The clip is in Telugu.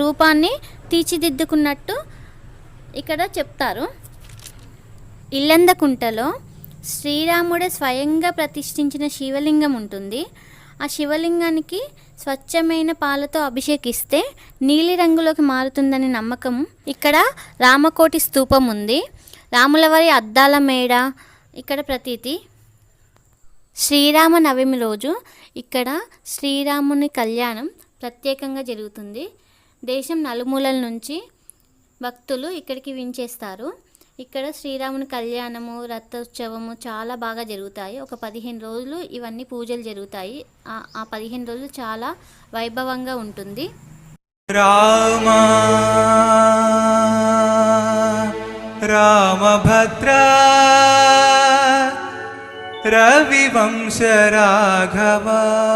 రూపాన్ని తీర్చిదిద్దుకున్నట్టు ఇక్కడ చెప్తారు. ఇల్లందకుంటలో శ్రీరాముడే స్వయంగా ప్రతిష్ఠించిన శివలింగం ఉంటుంది. ఆ శివలింగానికి స్వచ్ఛమైన పాలతో అభిషేకిస్తే నీలిరంగులోకి మారుతుందని నమ్మకం ఇక్కడ రామకోటి స్తూపం ఉంది. రాములవారి అద్దాల మేడ ఇక్కడ ప్రతీతి. శ్రీరామ నవమి రోజు ఇక్కడ శ్రీరాముని కళ్యాణం ప్రత్యేకంగా జరుగుతుంది. దేశం నలుమూలల నుంచి భక్తులు ఇక్కడికి వించేస్తారు. ఇక్కడ శ్రీరాముని కళ్యాణము రథోత్సవము చాలా బాగా జరుగుతాయి. ఒక పదిహేను రోజులు ఇవన్నీ పూజలు జరుగుతాయి. ఆ- పదిహేను రోజులు చాలా వైభవంగా ఉంటుంది. రామ రామభద్ర రవివంశ రాఘవా.